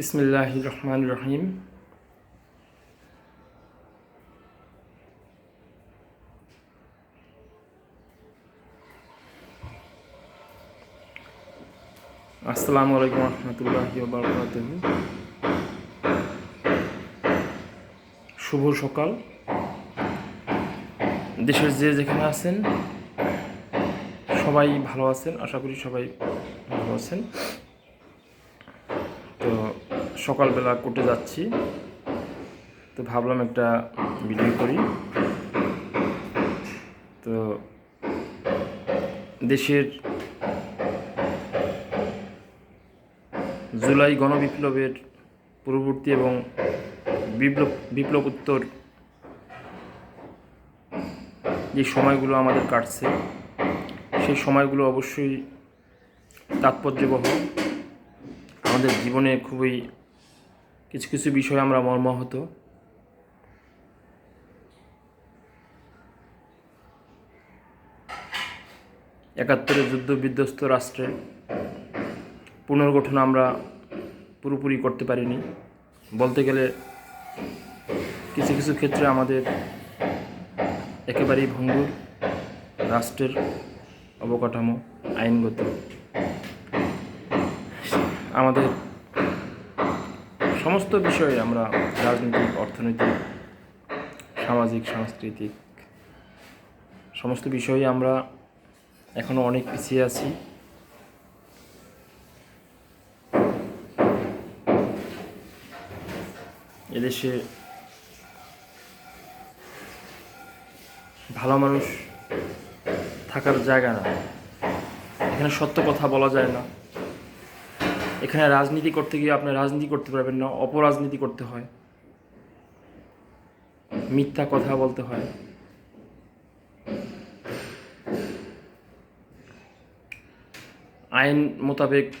বিসমিল্লাহ রহমান রহিম আসসালামু আলাইকুম রহমতুল্লাহ বারকাত শুভ সকাল। দেশের যে যেখানে আছেন, সবাই ভালো আছেন, আশা করি সবাই ভালো আছেন। সকালবেলা কোর্টে যাচ্ছি। তো ভাবলাম একটা ভিডিও করি। তো দেশের জুলাই গণবিপ্লবের পূর্ববর্তী এবং বিপ্লব বিপ্লব উত্তর যে সময়গুলো আমাদের কাটছে, সেই সময়গুলো অবশ্যই তাৎপর্যবহ। আমাদের জীবনে খুবই কিছু কিছু বিষয় আমরা মর্মাহত। একাত্তরে যুদ্ধ বিধ্বস্ত রাষ্ট্রে পুনর্গঠন আমরা পুরোপুরি করতে পারিনি। বলতে গেলে কিছু কিছু ক্ষেত্রে আমাদের একেবারেই ভঙ্গুর রাষ্ট্রের অবকাঠামো, আইনগত। আমাদের সমস্ত বিষয়ে আমরা রাজনৈতিক, অর্থনৈতিক, সামাজিক, সাংস্কৃতিক সমস্ত বিষয়ে আমরা এখনও অনেক পিছিয়ে আছি। এদেশে ভালো মানুষ থাকার জায়গা না। এখানে সত্য কথা বলা যায় না। এখানে রাজনীতি করতে গিয়ে আপনি রাজনীতি করতে পারবেন না, অপরাজনীতি করতে হয়। মিথ্যা কথা বলতে হয়। আইন মোতাবেক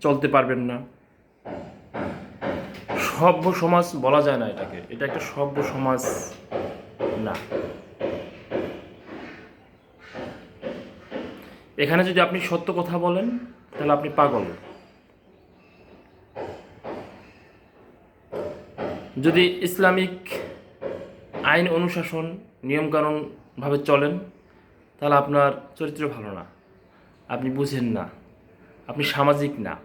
চলতে পারবেন না। সভ্য সমাজ বলা যায় না এটাকে। এটা একটা সভ্য সমাজ না। এখানে যদি আপনি সত্য কথা বলেন, তাহলে আপনি পাগল। যদি ইসলামিক আইন অনুশাসন নিয়মকানুনভাবে চলেন, তাহলে আপনার চরিত্র ভালো না। আপনি বুঝেন না। আপনি সামাজিক না।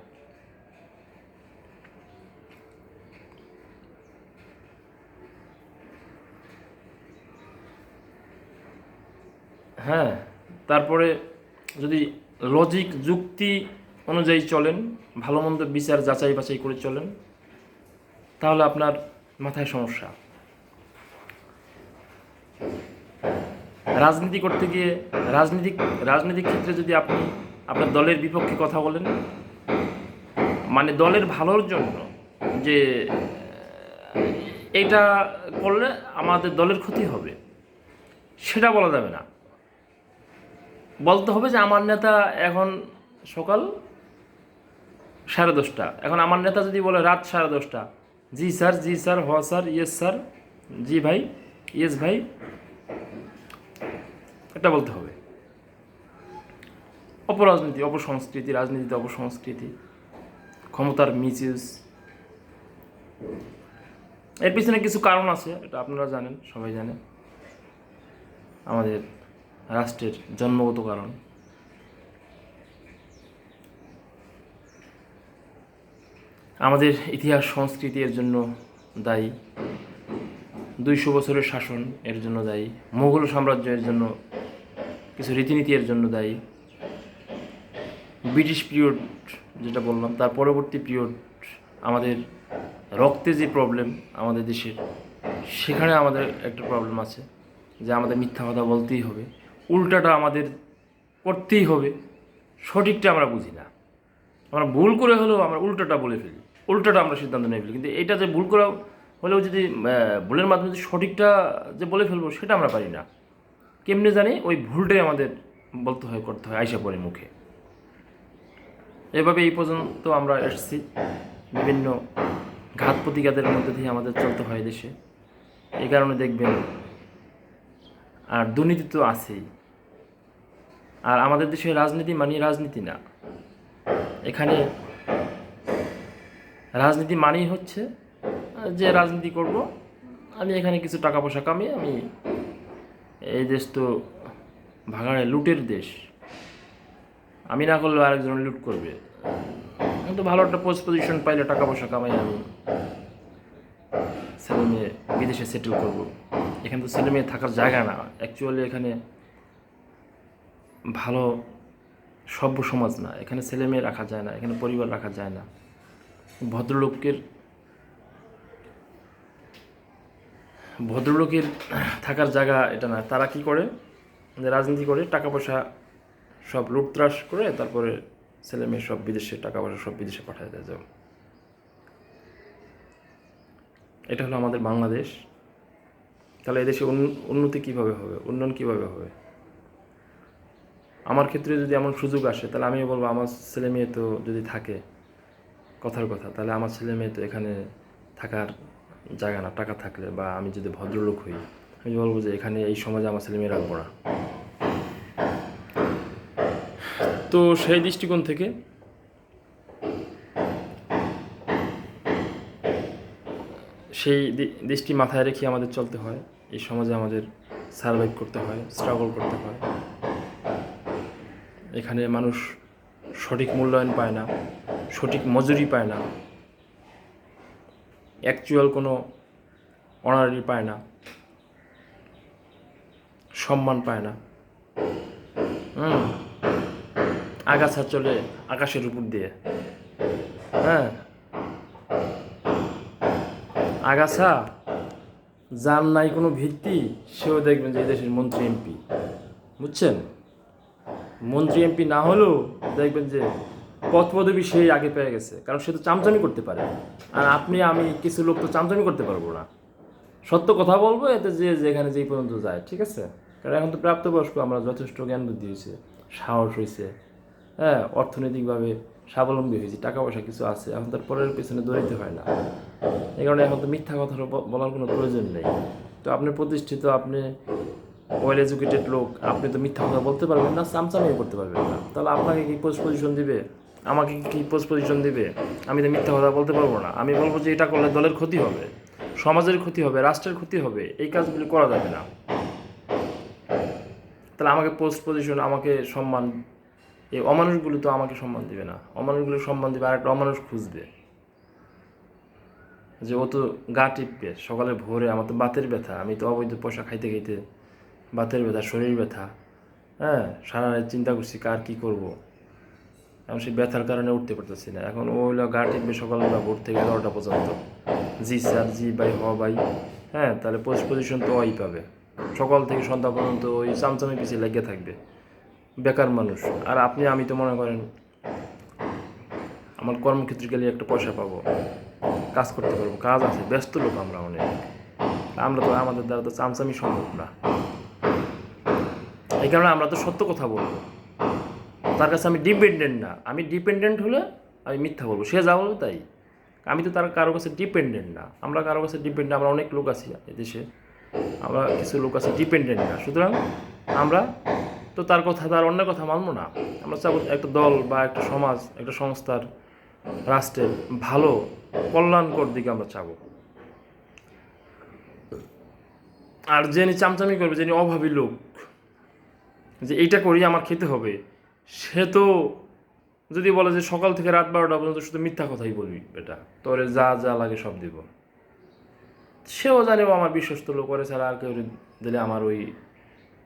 হ্যাঁ তারপরে যদি লজিক যুক্তি অনুযায়ী চলেন, ভালো মন্দ বিচার, যাচাই বাছাই করে চলেন, তাহলে আপনার মাথায় সমস্যা। রাজনীতি করতে গিয়ে রাজনীতিক, রাজনৈতিক ক্ষেত্রে যদি আপনি আপনার দলের বিপক্ষে কথা বলেন মানে দলের ভালোর জন্য যে, এটা করলে আমাদের দলের ক্ষতি হবে, সেটা বলা যাবে না। বলতে হবে যে আমার নেতা এখন সকাল সাড়ে দশটা। এখন আমার নেতা যদি বলে রাত সাড়ে দশটা, জি স্যার জি স্যার, হ স্যার, ইয়েস স্যার, জি ভাই, ইয়েস ভাই, এটা বলতে হবে। অপরাজনীতি, অপসংস্কৃতি, রাজনীতিতে অপসংস্কৃতি, ক্ষমতার মিসইউজ। এর পিছনে কিছু কারণ আছে, এটা আপনারা জানেন, সবাই জানেন। আমাদের রাষ্ট্রের জন্মগত কারণ। আমাদের ইতিহাস, সংস্কৃতি এর জন্য দায়ী। দুইশো বছরের শাসন এর জন্য দায়ী। মোগল সাম্রাজ্য এর জন্য, কিছু রীতিনীতি এর জন্য দায়ী। ব্রিটিশ পিরিয়ড যেটা বললাম, তার পরবর্তী পিরিয়ড আমাদের রক্তে যে প্রবলেম আমাদের দেশের, সেখানে আমাদের একটা প্রবলেম আছে যে আমাদের মিথ্যা কথা বলতেই হবে। উল্টাটা আমাদের করতেই হবে। সঠিকটা আমরা বুঝি না। আমরা ভুল করে হলেও আমরা উল্টাটা বলে ফেলি। উল্টাটা আমরা সিদ্ধান্ত নিয়ে ফেলি। কিন্তু এটা যে ভুল করা হলেও যদি ভুলের মাধ্যমে যদি সঠিকটা যে বলে ফেলব, সেটা আমরা পারি না। কেমনে জানি ওই ভুলটাই আমাদের বলতে হয়, করতে হয়, আইসা পড়ে মুখে। এভাবে এই পর্যন্ত আমরা এসেছি। বিভিন্ন ঘাত প্রতিঘাতের মধ্যে দিয়ে আমাদের চলতে হয় দেশে। এই কারণে দেখবেন আর দুর্নীতি তো আছেই। আর আমাদের দেশে রাজনীতি মানে রাজনীতি না। এখানে রাজনীতি মানেই হচ্ছে যে রাজনীতি করব, আমি এখানে কিছু টাকা পয়সা কামিয়ে আমি এই দেশ তো ভাগাড়ে, লুটের দেশ। আমি না করলেও আরেকজন লুট করবে। কিন্তু ভালো একটা পোস্ট পজিশন পাইলে টাকা পয়সা কামাই আমি। ছেলে মেয়ে বিদেশে সেটেল করব। এখানে তো ছেলে মেয়ে থাকার জায়গা না। অ্যাকচুয়ালি এখানে ভালো সভ্য সমাজ না। এখানে ছেলে মেয়ে রাখা যায় না, এখানে পরিবার রাখা যায় না। ভদ্রলোকের ভদ্রলোকের থাকার জায়গা এটা না। তারা কি করে? রাজনীতি করে টাকা পয়সা সব লুটত্রাস করে, তারপরে ছেলে মেয়ে সব বিদেশে টাকা পয়সা সব বিদেশে পাঠায় দেয়। এটা হলো আমাদের বাংলাদেশ। তাহলে এদেশে উন্ন- উন্নতি কীভাবে হবে? উন্নয়ন কীভাবে হবে? আমার ক্ষেত্রে যদি এমন সুযোগ আসে, তাহলে আমিও বলব, আমার ছেলে মেয়ে তো যদি থাকে, কথার কথা, তাহলে আমার ছেলে মেয়ে তো এখানে থাকার জায়গা না, টাকা থাকলে বা আমি যদি ভদ্রলোক হই, আমি বলব যে এখানে এই সমাজে আমার ছেলে মেয়ে রাখব না। তো সেই দৃষ্টিকোণ থেকে সেই দেশটি মাথায় রেখে আমাদের চলতে হয়। এই সমাজে আমাদের সার্ভাইভ করতে হয় স্ট্রাগল করতে হয়। এখানে মানুষ সঠিক মূল্যায়ন পায় না, সঠিক মজুরি পায় না অ্যাকচুয়াল কোনো অনারি পায় না, সম্মান পায় না। আগাছা চলে আকাশের উপর দিয়ে। হ্যাঁ আগাছা, যার নাই কোনো ভিত্তি, সেও দেখবেন যে দেশের মন্ত্রী এমপি। বুঝছেন? মন্ত্রী এমপি না হলেও দেখবেন যে পথ পদবি সেই আগে পেয়ে গেছে, কারণ সে তো চামচামি করতে পারে। আর আপনি, আমি কিছু লোক তো চামচামি করতে পারব না। সত্য কথা বলব এতে যে যেখানে যেই পর্যন্ত যায়, ঠিক আছে? কারণ এখন তো প্রাপ্তবয়স্ক, আমরা যথেষ্ট জ্ঞান বুদ্ধি হয়েছে, সাহস হয়েছে হ্যাঁ অর্থনৈতিকভাবে স্বাবলম্বী হয়েছি, টাকা পয়সা কিছু আছে, এখন তার পরের পেছনে দৌড়াইতে হয় না। এই কারণে এখন তো মিথ্যা কথা বলার কোনো প্রয়োজন নেই। তো আপনি প্রতিষ্ঠিত, আপনি ওয়েল এডুকেটেড লোক, আপনি তো মিথ্যা কথা বলতে পারবেন না চামচামিও করতে পারবেন না। তাহলে আপনাকে কি পোস্ট পজিশন দিবে? আমাকে কি পোস্ট পজিশন দিবে? আমি তো মিথ্যা কথা বলতে পারব না। আমি বলব যে এটা করলে দলের ক্ষতি হবে, সমাজের ক্ষতি হবে, রাষ্ট্রের ক্ষতি হবে, এই কাজগুলি করা যাবে না। তাহলে আমাকে পোস্ট পজিশন আমাকে সম্মান, এই অমানুষগুলো তো আমাকে সম্মান দিবে না। অমানুষগুলো সম্মান দিবে আর একটা অমানুষ খুঁজবে। যে ও তো গা টিপবে, সকালে ভোরে আমার তো বাতের ব্যথা, আমি তো অবৈধ পয়সা খাইতে খাইতে বাতের ব্যথা, শরীর ব্যথা হ্যাঁ? সারা রাত চিন্তা করছি কার কি করব। এখন সেই ব্যথার কারণে উঠতে পারতেছি না। এখন ও হলো গা টিপবে সকালবেলা ভোর থেকে এগারোটা পর্যন্ত। জি স্যার, জি বাই হ বাই হ্যাঁ? তাহলে পোস্ট পজিশন তো ওই পাবে। সকাল থেকে সন্ধ্যা পর্যন্ত ওই চামচামি পিছিয়ে লেগে থাকবে। বেকার মানুষ। আর আপনি, আমি তো মনে করেন, আমার কর্মক্ষেত্রে গেলে একটা পয়সা পাবো। কাজ করতে পারব, কাজ আছে, ব্যস্ত লোক আমরা অনেক। আমরা তো, আমাদের দ্বারা তো চামচামি সম্ভব না। এই কারণে আমরা তো সত্য কথা বলব। তার কাছে আমি ডিপেন্ডেন্ট না। আমি ডিপেন্ডেন্ট হলে আমি মিথ্যা বলব। সে যা বলবে তাই। আমি তো তার কারও কাছে ডিপেন্ডেন্ট না। আমরা কারও কাছে ডিপেন্ডেন্ট আমরা অনেক লোক আছি এদেশে। আমরা কিছু লোক আছে ডিপেন্ডেন্ট না। সুতরাং আমরা তো তার কথা, তার অন্য কথা মানবো না। আমরা চাবো একটা দল বা একটা সমাজ, একটা সংস্থার রাষ্ট্রের ভালো, কল্যাণকর দিকে আমরা চাবো। আর যিনি চামচামি করবে যিনি অভাবী লোক, যে এইটা করি আমার খেতে হবে, সে তো যদি বলে যে সকাল থেকে রাত বারোটা পর্যন্ত শুধু মিথ্যা কথাই বলবি এটা তোরে যা যা লাগে সব দিব। সেও জানে আমার বিশ্বস্ত লোক করে ছাড়া আর কেউ দিলে আমার ওই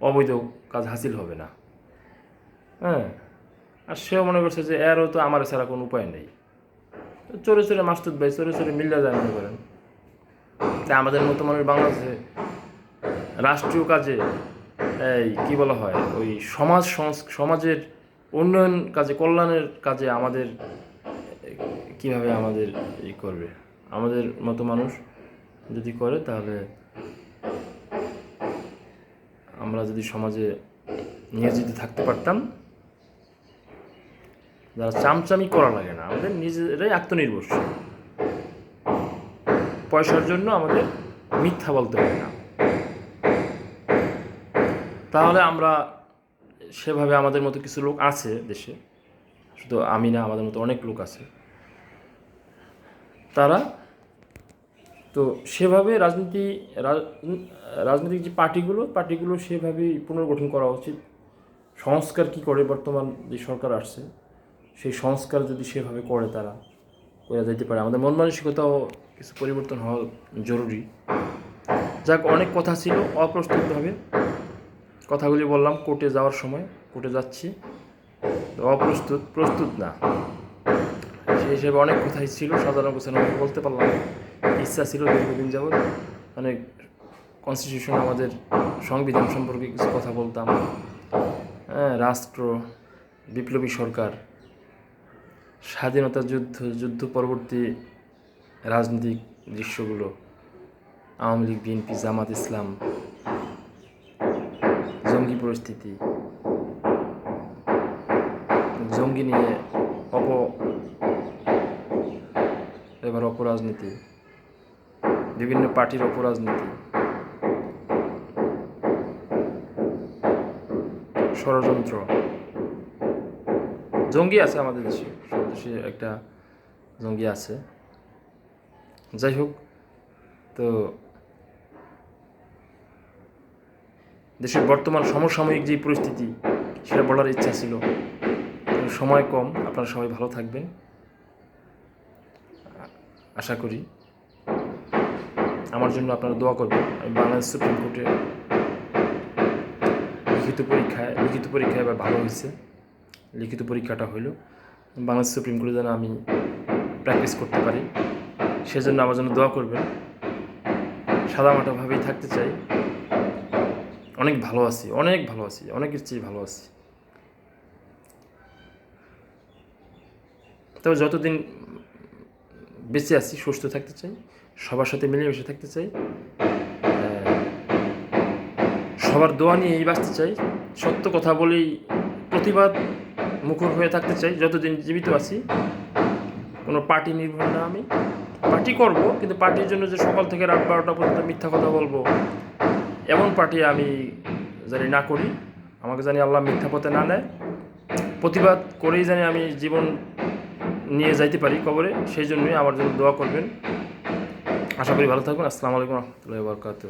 অবৈধ কাজ হাসিল হবে না। হ্যাঁ আর সেও মনে করছে যে এরও তো আমার ছাড়া কোনো উপায় নেই। চোরে চোরে মাস্তুদ ভাই, চোরে চোরে মিল্লা যায় মনে করেন। তাই আমাদের মতো মানুষ বাংলাদেশে রাষ্ট্রীয় কাজে, এই কি বলা হয়, ওই সমাজ সমাজের উন্নয়ন কাজে, কল্যাণের কাজে আমাদের, কীভাবে আমাদের ই করবে? আমাদের মতো মানুষ যদি করে তাহলে আমরা যদি সমাজে নিয়োজিত থাকতে পারতাম যারা চামচামি করা লাগে না, আমাদের নিজেরাই আত্মনির্ভরশীল। পয়সার জন্য আমাদের মিথ্যা বলতে হয় না। তাহলে আমরা সেভাবে আমাদের মতো কিছু লোক আছে দেশে, শুধু আমি না, আমাদের মতো অনেক লোক আছে। তারা তো সেভাবে রাজনীতি রাজনৈতিক যে পার্টিগুলো পার্টিগুলো সেভাবেই পুনর্গঠন করা উচিত। সংস্কার কি করে বর্তমান যে সরকার আসছে সেই সংস্কার যদি সেভাবে করে তারা করে যেতে পারে। আমাদের মন মানসিকতাও কিছু পরিবর্তন হওয়া জরুরি। যাক, অনেক কথা ছিল, অপ্রস্তুতভাবে কথাগুলি বললাম, কোর্টে যাওয়ার সময়, কোর্টে যাচ্ছি। অপ্রস্তুত, প্রস্তুত না। সেই হিসেবে অনেক কথাই ছিল, সাধারণ গোছানো বলতে পারলাম। ইচ্ছা ছিল দীর্ঘদিন যাবৎ। অনেক কনস্টিটিউশন আমাদের সংবিধান সম্পর্কে কিছু কথা বলতাম। হ্যাঁ রাষ্ট্র, বিপ্লবী সরকার স্বাধীনতা যুদ্ধ যুদ্ধ পরবর্তী রাজনৈতিক দৃশ্যগুলো, আওয়ামী লীগ, বিএনপি, জামাত ইসলাম, জঙ্গি পরিস্থিতি, জঙ্গি নিয়ে অপ এবার অপরাজনীতি, বিভিন্ন পার্টির অপরাজনীতি, ষড়যন্ত্র। জঙ্গি আছে আমাদের দেশে দেশে একটা জঙ্গি আছে। যাই হোক, তো দেশের বর্তমান সমসাময়িক যে পরিস্থিতি, সেটা বলার ইচ্ছা ছিল। সময় কম, আপনারা সবাই ভালো থাকবেন। আশা করি আমার জন্য আপনারা দোয়া করবেন। আমি বাংলাদেশ সুপ্রিম কোর্টে লিখিত পরীক্ষায় লিখিত পরীক্ষায় এবার ভালো হয়েছে। লিখিত পরীক্ষাটা হইল বাংলাদেশ সুপ্রিম কোর্টে যেন আমি প্র্যাকটিস করতে পারি। সেজন্য আমার জন্য দোয়া করবেন। সাদামাটাভাবেই থাকতে চাই। অনেক ভালো আছি, অনেক ভালো আছি, অনেকের চেয়ে ভালো আছি। তবে যতদিন বেঁচে আছি, সুস্থ থাকতে চাই, সবার সাথে মিলেমিশে থাকতে চাই সবার দোয়া নিয়ে এই বাঁচতে চাই। সত্য কথা বলেই প্রতিবাদ মুখর হয়ে থাকতে চাই, যতদিন জীবিত আছি। কোনো পার্টি নির্ভর না আমি। পার্টি করব, কিন্তু পার্টির জন্য যে সকাল থেকে রাত বারোটা পর্যন্ত মিথ্যা কথা বলব, এমন পার্টি আমি জানি না করি। আমাকে জানি আল্লাহ মিথ্যা পথে না নেয়। প্রতিবাদ করেই জানি আমি জীবন নিয়ে যাইতে পারি কবরে, সেই জন্যই আমার জন্য দোয়া করবেন। আশা করি ভালো থাকবেন। আসসালামু আলাইকুম রহমতুল্লাহ বরকাত